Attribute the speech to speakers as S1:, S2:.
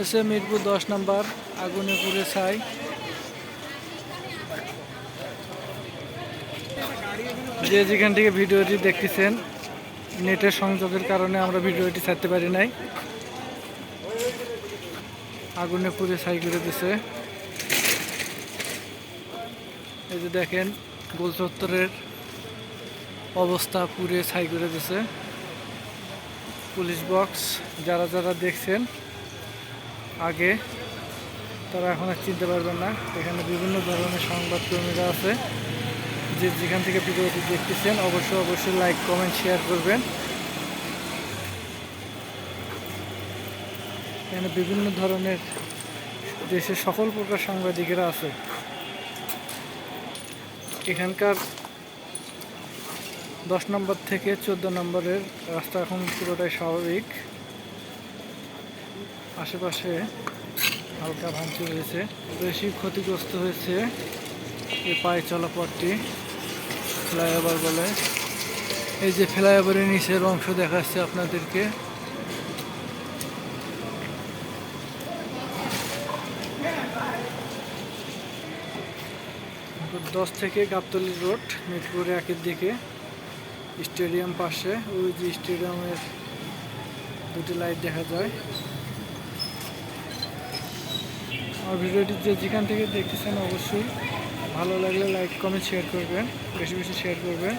S1: এসে মিরপুর দশ নম্বর আগুনে পুড়ে ছাই যে যেখান থেকে ভিডিওটি দেখতেছেন, নেটের সংযোগের কারণে আমরা ভিডিওটি ছাড়তে পারি নাই। আগুনে পুড়ে ছাই করে দিছে। এই যে দেখেন, গোল চত্বরের অবস্থা পুড়ে ছাই করে দিছে। পুলিশ বক্স, যারা যারা দেখছেন আগে, তারা এখন আর চিনতে পারবেন না। এখানে বিভিন্ন ধরনের সংবাদকর্মীরা আছে। যে যেখান থেকে ভিডিওটি দেখতেছেন, অবশ্যই অবশ্যই লাইক কমেন্ট শেয়ার করবেন। এখানে বিভিন্ন ধরনের দেশের সকল প্রকার সাংবাদিকেরা আছে। এখানকার দশ নম্বর থেকে চোদ্দ নম্বরের রাস্তা এখন পুরোটাই স্বাভাবিক। আশেপাশে হালকা ভাঙচুর হয়েছে। বেশি ক্ষতিগ্রস্ত হয়েছে এই পায়ে চলা পথটি, ফ্লাইওভার বলে। এই যে ফ্লাইওভারের নিচের অংশ দেখাচ্ছে আপনাদেরকে। দশ থেকে গাবতলি রোড মিরপুর একের দিকে স্টেডিয়াম পাশে। ওই যে স্টেডিয়ামের দুটি লাইট দেখা যায়। আমার ভিডিওটি যে যেখান থেকে দেখতেছেন অবশ্যই ভালো লাগলে লাইক কমেন্ট শেয়ার করবেন, বেশি বেশি শেয়ার করবেন।